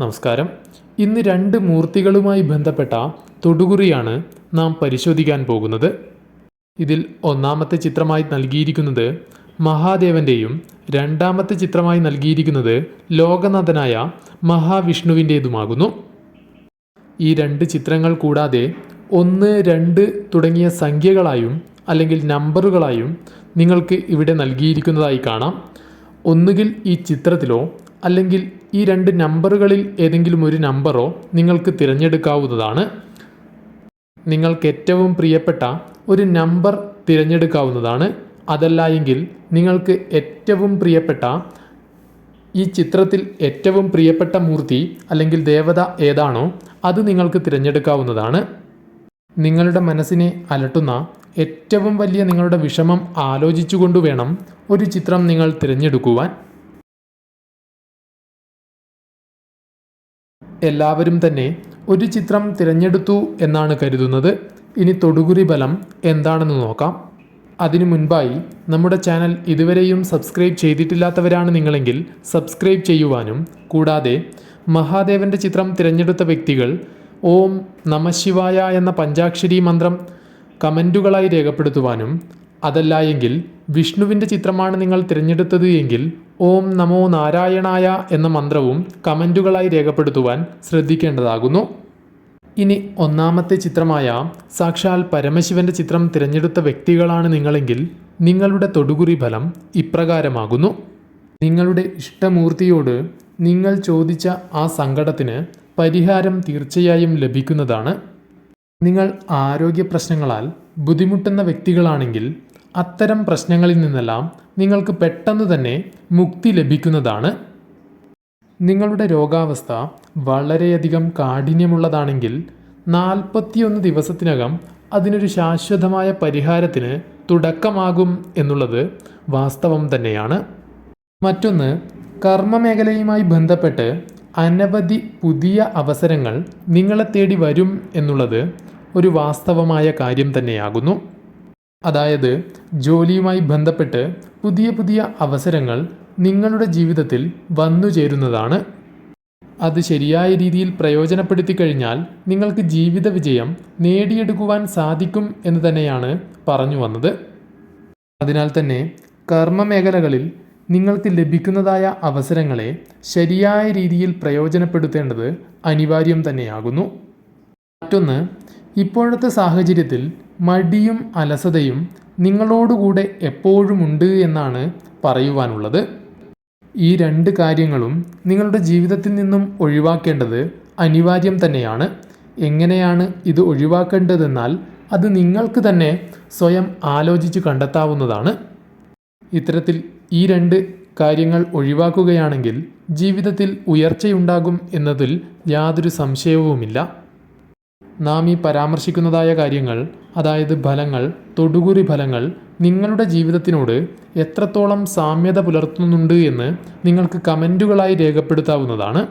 നമസ്കാരം. ഇന്ന് രണ്ട് മൂർത്തികളുമായി ബന്ധപ്പെട്ട തൊടുകുറിയാണ് നാം പരിശോധിക്കാൻ പോകുന്നത്. ഇതിൽ ഒന്നാമത്തെ ചിത്രമായി നൽകിയിരിക്കുന്നത് മഹാദേവന്റെയും രണ്ടാമത്തെ ചിത്രമായി നൽകിയിരിക്കുന്നത് ലോകനാഥനായ മഹാവിഷ്ണുവിന്റേതുമാകുന്നു ഈ രണ്ട് ചിത്രങ്ങൾ കൂടാതെ ഒന്ന് രണ്ട് തുടങ്ങിയ സംഖ്യകളായും അല്ലെങ്കിൽ നമ്പറുകളായും നിങ്ങൾക്ക് ഇവിടെ നൽകിയിരിക്കുന്നതായി കാണാം. ഒന്നുകിൽ ഈ ചിത്രത്തിലോ അല്ലെങ്കിൽ ഈ രണ്ട് നമ്പറുകളിൽ ഏതെങ്കിലും ഒരു നമ്പറോ നിങ്ങൾക്ക് തിരഞ്ഞെടുക്കാവുന്നതാണ്. നിങ്ങൾക്ക് ഏറ്റവും പ്രിയപ്പെട്ട ഒരു നമ്പർ തിരഞ്ഞെടുക്കാവുന്നതാണ്. അതല്ല എങ്കിൽ നിങ്ങൾക്ക് ഏറ്റവും പ്രിയപ്പെട്ട ഈ ചിത്രത്തിൽ ഏറ്റവും പ്രിയപ്പെട്ട മൂർത്തി അല്ലെങ്കിൽ ദേവത ഏതാണോ അത് നിങ്ങൾക്ക് തിരഞ്ഞെടുക്കാവുന്നതാണ്. നിങ്ങളുടെ മനസ്സിനെ അലട്ടുന്ന ഏറ്റവും വലിയ നിങ്ങളുടെ വിഷമം ആലോചിച്ചുകൊണ്ട് വേണം ഒരു ചിത്രം നിങ്ങൾ തിരഞ്ഞെടുക്കുവാൻ. എല്ലാവരും തന്നെ ഒരു ചിത്രം തിരഞ്ഞെടുത്തു എന്നാണ് കരുതുന്നത്. ഇനി തൊടുകുറി ബലം എന്താണെന്ന് നോക്കാം. അതിനു മുൻപായി നമ്മുടെ ചാനൽ ഇതുവരെയും സബ്സ്ക്രൈബ് ചെയ്തിട്ടില്ലാത്തവരാണ് നിങ്ങളെങ്കിൽ സബ്സ്ക്രൈബ് ചെയ്യുവാനും കൂടാതെ മഹാദേവന്റെ ചിത്രം തിരഞ്ഞെടുത്ത വ്യക്തികൾ ഓം നമശിവായ എന്ന പഞ്ചാക്ഷരി മന്ത്രം കമന്റുകളായി രേഖപ്പെടുത്തുവാനും അതല്ല എങ്കിൽ വിഷ്ണുവിന്റെ ചിത്രമാണ് നിങ്ങൾ തിരഞ്ഞെടുത്തത് എങ്കിൽ ഓം നമോ നാരായണായ എന്ന മന്ത്രവും കമന്റുകളായി രേഖപ്പെടുത്തുവാൻ ശ്രദ്ധിക്കേണ്ടതാകുന്നു. ഇനി ഒന്നാമത്തെ ചിത്രമായ സാക്ഷാൽ പരമശിവന്റെ ചിത്രം തിരഞ്ഞെടുത്ത വ്യക്തികളാണ് നിങ്ങളെങ്കിൽ നിങ്ങളുടെ തൊടുകുറി ഫലം ഇപ്രകാരമാകുന്നു. നിങ്ങളുടെ ഇഷ്ടമൂർത്തിയോട് നിങ്ങൾ ചോദിച്ച ആ സങ്കടത്തിന് പരിഹാരം തീർച്ചയായും ലഭിക്കുന്നതാണ്. നിങ്ങൾ ആരോഗ്യ പ്രശ്നങ്ങളാൽ ബുദ്ധിമുട്ടുന്ന വ്യക്തികളാണെങ്കിൽ അത്തരം പ്രശ്നങ്ങളിൽ നിന്നെല്ലാം നിങ്ങൾക്ക് പെട്ടെന്ന് തന്നെ മുക്തി ലഭിക്കുന്നതാണ്. നിങ്ങളുടെ രോഗാവസ്ഥ വളരെയധികം കാഠിന്യമുള്ളതാണെങ്കിൽ നാൽപ്പത്തിയൊന്ന് ദിവസത്തിനകം അതിനൊരു ശാശ്വതമായ പരിഹാരത്തിന് തുടക്കമാകും എന്നുള്ളത് വാസ്തവം തന്നെയാണ്. മറ്റൊന്ന് കർമ്മമേഖലയുമായി ബന്ധപ്പെട്ട് അനവധി പുതിയ അവസരങ്ങൾ നിങ്ങളെ തേടി വരും എന്നുള്ളത് ഒരു വാസ്തവമായ കാര്യം തന്നെയാകുന്നു. അതായത് ജോലിയുമായി ബന്ധപ്പെട്ട് പുതിയ പുതിയ അവസരങ്ങൾ നിങ്ങളുടെ ജീവിതത്തിൽ വന്നു ചേരുന്നതാണ്. അത് ശരിയായ രീതിയിൽ പ്രയോജനപ്പെടുത്തി കഴിഞ്ഞാൽ നിങ്ങൾക്ക് ജീവിത വിജയം നേടിയെടുക്കുവാൻ സാധിക്കും എന്ന് തന്നെയാണ് പറഞ്ഞു വന്നത്. അതിനാൽ തന്നെ കർമ്മമേഖലകളിൽ നിങ്ങൾക്ക് ലഭിക്കുന്നതായ അവസരങ്ങളെ ശരിയായ രീതിയിൽ പ്രയോജനപ്പെടുത്തേണ്ടത് അനിവാര്യം തന്നെയാകുന്നു. മറ്റൊന്ന് ഇപ്പോഴത്തെ സാഹചര്യത്തിൽ മടിയും അലസതയും നിങ്ങളോടുകൂടെ എപ്പോഴുമുണ്ട് എന്നാണ് പറയുവാനുള്ളത്. ഈ രണ്ട് കാര്യങ്ങളും നിങ്ങളുടെ ജീവിതത്തിൽ നിന്നും ഒഴിവാക്കേണ്ടത് അനിവാര്യം തന്നെയാണ്. എങ്ങനെയാണ് ഇത് ഒഴിവാക്കേണ്ടതെന്നാൽ അത് നിങ്ങൾക്ക് തന്നെ സ്വയം ആലോചിച്ച് കണ്ടെത്താവുന്നതാണ്. ഇത്തരത്തിൽ ഈ രണ്ട് കാര്യങ്ങൾ ഒഴിവാക്കുകയാണെങ്കിൽ ജീവിതത്തിൽ ഉയർച്ചയുണ്ടാകും എന്നതിൽ യാതൊരു സംശയവുമില്ല. നാം ഈ പരാമർശിക്കുന്നതായ കാര്യങ്ങൾ അതായത് ഫലങ്ങൾ തൊടുകുറി ഫലങ്ങൾ നിങ്ങളുടെ ജീവിതത്തിനോട് എത്രത്തോളം സാമ്യത പുലർത്തുന്നുണ്ട് എന്ന് നിങ്ങൾക്ക് കമന്റുകളായി രേഖപ്പെടുത്താവുന്നതാണ്.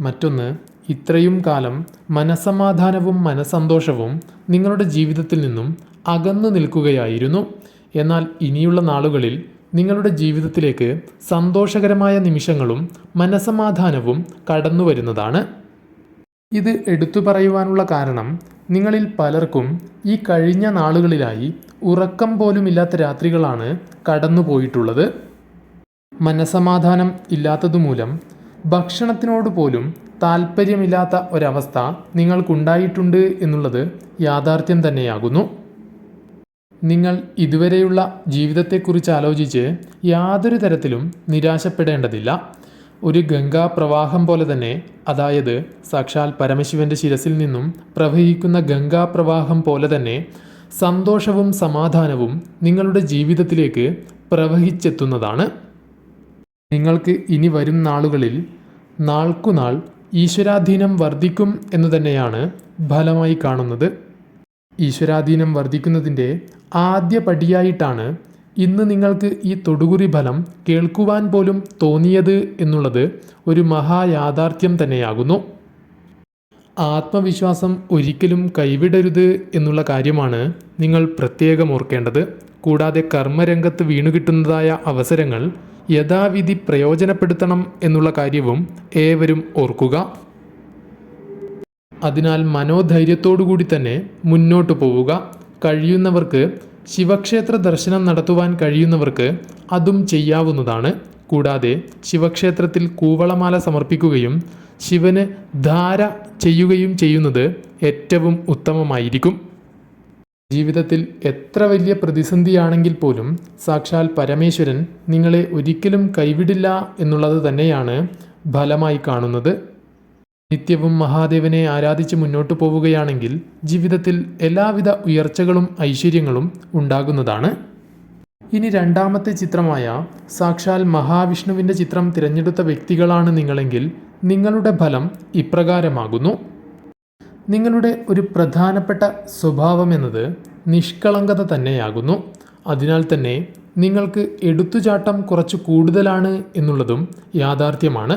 മറ്റൊന്ന് ഇത്രയും കാലം മനസമാധാനവും മനസന്തോഷവും നിങ്ങളുടെ ജീവിതത്തിൽ നിന്നും അകന്നു നിൽക്കുകയായിരുന്നു. എന്നാൽ ഇനിയുള്ള നാളുകളിൽ നിങ്ങളുടെ ജീവിതത്തിലേക്ക് സന്തോഷകരമായ നിമിഷങ്ങളും മനസമാധാനവും കടന്നു വരുന്നതാണ് ഇത് എടുത്തു പറയുവാനുള്ള കാരണം നിങ്ങളിൽ പലർക്കും ഈ കഴിഞ്ഞ നാളുകളിലായി ഉറക്കം പോലുമില്ലാത്ത രാത്രികളാണ് കടന്നു പോയിട്ടുള്ളത് മനസമാധാനം ഇല്ലാത്തതുമൂലം ഭക്ഷണത്തിനോട് പോലും താല്പര്യമില്ലാത്ത ഒരവസ്ഥ നിങ്ങൾക്കുണ്ടായിട്ടുണ്ട് എന്നുള്ളത് യാഥാർത്ഥ്യം തന്നെയാകുന്നു. നിങ്ങൾ ഇതുവരെയുള്ള ജീവിതത്തെക്കുറിച്ച് ആലോചിച്ച് യാതൊരു തരത്തിലും നിരാശപ്പെടേണ്ടതില്ല. ഒരു ഗംഗാപ്രവാഹം പോലെ തന്നെ അതായത് സാക്ഷാൽ പരമശിവന്റെ ശിരസിൽ നിന്നും പ്രവഹിക്കുന്ന ഗംഗാപ്രവാഹം പോലെ തന്നെ സന്തോഷവും സമാധാനവും നിങ്ങളുടെ ജീവിതത്തിലേക്ക് പ്രവഹിച്ചെത്തുന്നതാണ്. നിങ്ങൾക്ക് ഇനി വരും നാളുകളിൽ നാൾക്കുനാൾ ഈശ്വരാധീനം വർദ്ധിക്കും എന്ന് തന്നെയാണ് ഫലമായി കാണുന്നത്. ഈശ്വരാധീനം വർദ്ധിക്കുന്നതിന്റെ ആദ്യ പടിയായിട്ടാണ് ഇന്ന് നിങ്ങൾക്ക് ഈ തൊടുകുറി ഫലം കേൾക്കുവാൻ പോലും തോന്നിയത് എന്നുള്ളത് ഒരു മഹായാഥാർത്ഥ്യം തന്നെയാകുന്നു. ആത്മവിശ്വാസം ഒരിക്കലും കൈവിടരുത് എന്നുള്ള കാര്യമാണ് നിങ്ങൾ പ്രത്യേകം ഓർക്കേണ്ടത്. കൂടാതെ കർമ്മരംഗത്ത് വീണുകിട്ടുന്നതായ അവസരങ്ങൾ യഥാവിധി പ്രയോജനപ്പെടുത്തണം എന്നുള്ള കാര്യവും ഏവരും ഓർക്കുക. അതിനാൽ മനോധൈര്യത്തോടുകൂടി തന്നെ മുന്നോട്ട് പോവുക. കഴിയുന്നവർക്ക് ശിവക്ഷേത്ര ദർശനം നടത്തുവാൻ കഴിയുന്നവർക്ക് അതും ചെയ്യാവുന്നതാണ്. കൂടാതെ ശിവക്ഷേത്രത്തിൽ കൂവളമാല സമർപ്പിക്കുകയും ശിവന് ധാര ചെയ്യുകയും ചെയ്യുന്നത് ഏറ്റവും ഉത്തമമായിരിക്കും. ജീവിതത്തിൽ എത്ര വലിയ പ്രതിസന്ധിയാണെങ്കിൽ പോലും സാക്ഷാൽ പരമേശ്വരൻ നിങ്ങളെ ഒരിക്കലും കൈവിടില്ല എന്നുള്ളത് തന്നെയാണ് ഫലമായി കാണുന്നത്. നിത്യവും മഹാദേവനെ ആരാധിച്ച് മുന്നോട്ടു പോവുകയാണെങ്കിൽ ജീവിതത്തിൽ എല്ലാവിധ ഉയർച്ചകളും ഐശ്വര്യങ്ങളും ഉണ്ടാകുന്നതാണ്. ഇനി രണ്ടാമത്തെ ചിത്രമായ സാക്ഷാൽ മഹാവിഷ്ണുവിന്റെ ചിത്രം തിരഞ്ഞെടുത്ത വ്യക്തികളാണ് നിങ്ങളെങ്കിൽ നിങ്ങളുടെ ഫലം ഇപ്രകാരമാകുന്നു. നിങ്ങളുടെ ഒരു പ്രധാനപ്പെട്ട സ്വഭാവം എന്നത് നിഷ്കളങ്കത തന്നെയാകുന്നു. അതിനാൽ തന്നെ നിങ്ങൾക്ക് എടുത്തുചാട്ടം കുറച്ച് കൂടുതലാണ് എന്നുള്ളതും യാഥാർത്ഥ്യമാണ്.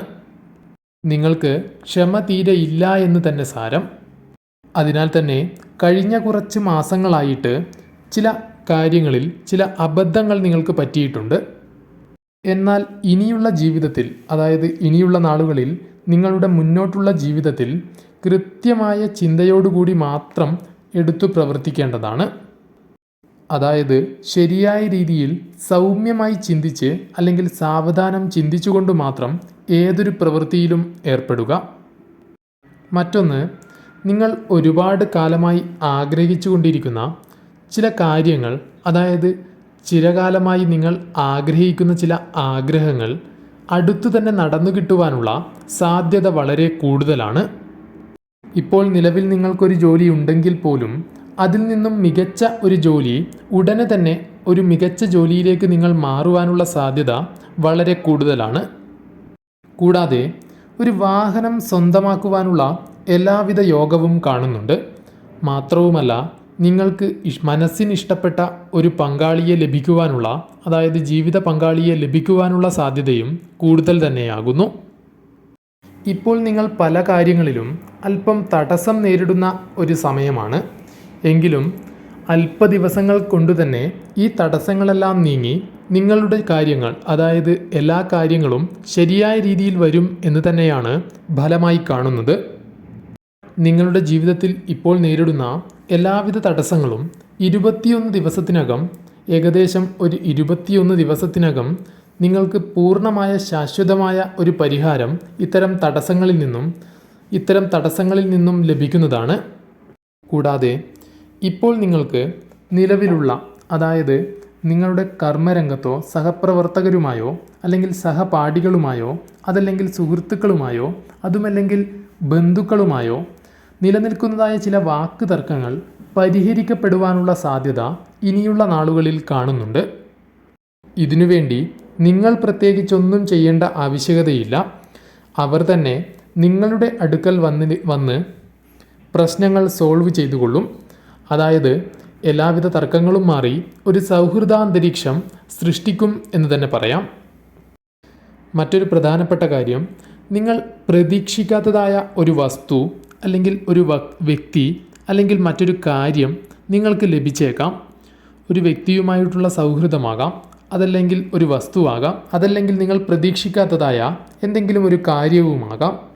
നിങ്ങൾക്ക് ക്ഷമ തീരെ ഇല്ല എന്ന് തന്നെ സാരം. അതിനാൽ തന്നെ കഴിഞ്ഞ കുറച്ച് മാസങ്ങളായിട്ട് ചില കാര്യങ്ങളിൽ ചില അബദ്ധങ്ങൾ നിങ്ങൾക്ക് പറ്റിയിട്ടുണ്ട്. എന്നാൽ ഇനിയുള്ള ജീവിതത്തിൽ അതായത് ഇനിയുള്ള നാളുകളിൽ നിങ്ങളുടെ മുന്നോട്ടുള്ള ജീവിതത്തിൽ കൃത്യമായ ചിന്തയോടുകൂടി മാത്രം എടുത്തു പ്രവർത്തിക്കേണ്ടതാണ്. അതായത് ശരിയായ രീതിയിൽ സൗമ്യമായി ചിന്തിച്ച് അല്ലെങ്കിൽ സാവധാനം ചിന്തിച്ചുകൊണ്ട് മാത്രം ഏതൊരു പ്രവൃത്തിയിലും ഏർപ്പെടുക. മറ്റൊന്ന് നിങ്ങൾ ഒരുപാട് കാലമായി ആഗ്രഹിച്ചു കൊണ്ടിരിക്കുന്ന ചില കാര്യങ്ങൾ അതായത് ചിരകാലമായി നിങ്ങൾ ആഗ്രഹിക്കുന്ന ചില ആഗ്രഹങ്ങൾ അടുത്തു തന്നെ നടന്നു കിട്ടുവാനുള്ള സാധ്യത വളരെ കൂടുതലാണ്. ഇപ്പോൾ നിലവിൽ നിങ്ങൾക്കൊരു ജോലി ഉണ്ടെങ്കിൽ പോലും അതിൽ നിന്നും മികച്ച ഒരു ജോലി ഉടനെ തന്നെ ഒരു മികച്ച ജോലിയിലേക്ക് നിങ്ങൾ മാറുവാനുള്ള സാധ്യത വളരെ കൂടുതലാണ്. കൂടാതെ ഒരു വാഹനം സ്വന്തമാക്കുവാനുള്ള എല്ലാവിധ യോഗവും കാണുന്നുണ്ട്. മാത്രവുമല്ല നിങ്ങൾക്ക് മനസ്സിന് ഇഷ്ടപ്പെട്ട ഒരു പങ്കാളിയെ ലഭിക്കുവാനുള്ള അതായത് ജീവിത പങ്കാളിയെ ലഭിക്കുവാനുള്ള സാധ്യതയും കൂടുതൽ തന്നെയാകുന്നു. ഇപ്പോൾ നിങ്ങൾ പല കാര്യങ്ങളിലും അല്പം തടസ്സം നേരിടുന്ന ഒരു സമയമാണ്. എങ്കിലും അല്പ ദിവസങ്ങൾ കൊണ്ടുതന്നെ ഈ തടസ്സങ്ങളെല്ലാം നീങ്ങി നിങ്ങളുടെ കാര്യങ്ങൾ അതായത് എല്ലാ കാര്യങ്ങളും ശരിയായ രീതിയിൽ വരും എന്ന് തന്നെയാണ് ഫലമായി കാണുന്നത്. നിങ്ങളുടെ ജീവിതത്തിൽ ഇപ്പോൾ നേരിടുന്ന എല്ലാവിധ തടസ്സങ്ങളും ഇരുപത്തിയൊന്ന് ദിവസത്തിനകം ഏകദേശം ഒരു ഇരുപത്തിയൊന്ന് ദിവസത്തിനകം നിങ്ങൾക്ക് പൂർണമായ ശാശ്വതമായ ഒരു പരിഹാരം ഇത്തരം തടസ്സങ്ങളിൽ നിന്നും ഇത്തരം തടസ്സങ്ങളിൽ നിന്നും ലഭിക്കുന്നതാണ്. കൂടാതെ ഇപ്പോൾ നിങ്ങൾക്ക് നിലവിലുള്ള അതായത് നിങ്ങളുടെ കർമ്മരംഗത്തോ സഹപ്രവർത്തകരുമായോ അല്ലെങ്കിൽ സഹപാഠികളുമായോ അതല്ലെങ്കിൽ സുഹൃത്തുക്കളുമായോ അതുമല്ലെങ്കിൽ ബന്ധുക്കളുമായോ നിലനിൽക്കുന്നതായ ചില വാക്ക് തർക്കങ്ങൾ പരിഹരിക്കപ്പെടുവാനുള്ള സാധ്യത ഇനിയുള്ള നാളുകളിൽ കാണുന്നുണ്ട്. ഇതിനുവേണ്ടി നിങ്ങൾ പ്രത്യേകിച്ചൊന്നും ചെയ്യേണ്ട ആവശ്യകതയില്ല. അവർ തന്നെ നിങ്ങളുടെ അടുക്കൽ വന്ന് വന്ന് പ്രശ്നങ്ങൾ സോൾവ് ചെയ്തുകൊള്ളും. അതായത് എല്ലാവിധ തർക്കങ്ങളും മാറി ഒരു സൗഹൃദാന്തരീക്ഷം സൃഷ്ടിക്കും എന്ന് തന്നെ പറയാം. മറ്റൊരു പ്രധാനപ്പെട്ട കാര്യം നിങ്ങൾ പ്രതീക്ഷിക്കാത്തതായ ഒരു വസ്തു അല്ലെങ്കിൽ ഒരു വ്യക്തി അല്ലെങ്കിൽ മറ്റൊരു കാര്യം നിങ്ങൾക്ക് ലഭിച്ചേക്കാം. ഒരു വ്യക്തിയുമായിട്ടുള്ള സൗഹൃദമാകാം അതല്ലെങ്കിൽ ഒരു വസ്തുവാകാം അതല്ലെങ്കിൽ നിങ്ങൾ പ്രതീക്ഷിക്കാത്തതായ എന്തെങ്കിലും ഒരു കാര്യവുമാകാം.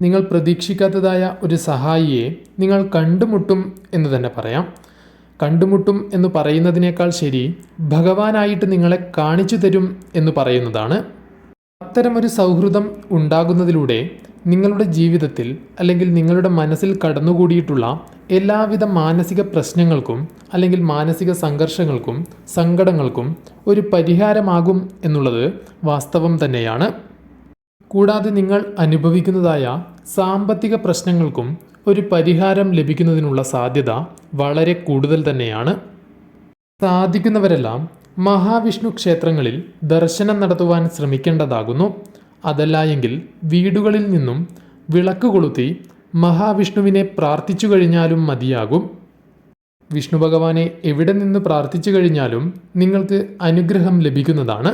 നിങ്ങൾ പ്രതീക്ഷിക്കാത്തതായ ഒരു സഹായിയെ നിങ്ങൾ കണ്ടുമുട്ടും എന്ന് തന്നെ പറയാം. കണ്ടുമുട്ടും എന്ന് പറയുന്നതിനേക്കാൾ ശരി ഭഗവാനായിട്ട് നിങ്ങളെ കാണിച്ചു തരും എന്ന് പറയുന്നതാണ്. അത്തരമൊരു സൗഹൃദം ഉണ്ടാകുന്നതിലൂടെ നിങ്ങളുടെ ജീവിതത്തിൽ അല്ലെങ്കിൽ നിങ്ങളുടെ മനസ്സിൽ കടന്നുകൂടിയിട്ടുള്ള എല്ലാവിധ മാനസിക പ്രശ്നങ്ങൾക്കും അല്ലെങ്കിൽ മാനസിക സംഘർഷങ്ങൾക്കും സങ്കടങ്ങൾക്കും ഒരു പരിഹാരമാകും എന്നുള്ളത് വാസ്തവം തന്നെയാണ്. കൂടാതെ നിങ്ങൾ അനുഭവിക്കുന്നതായ സാമ്പത്തിക പ്രശ്നങ്ങൾക്കും ഒരു പരിഹാരം ലഭിക്കുന്നതിനുള്ള സാധ്യത വളരെ കൂടുതൽ തന്നെയാണ്. സാധിക്കുന്നവരെല്ലാം മഹാവിഷ്ണു ക്ഷേത്രങ്ങളിൽ ദർശനം നടത്തുവാൻ ശ്രമിക്കേണ്ടതാകുന്നു. അതല്ല എങ്കിൽ വീടുകളിൽ നിന്നും വിളക്ക് കൊളുത്തി മഹാവിഷ്ണുവിനെ പ്രാർത്ഥിച്ചു കഴിഞ്ഞാലും മതിയാകും. വിഷ്ണു ഭഗവാനെ എവിടെ നിന്ന് പ്രാർത്ഥിച്ചു കഴിഞ്ഞാലും നിങ്ങൾക്ക് അനുഗ്രഹം ലഭിക്കുന്നതാണ്.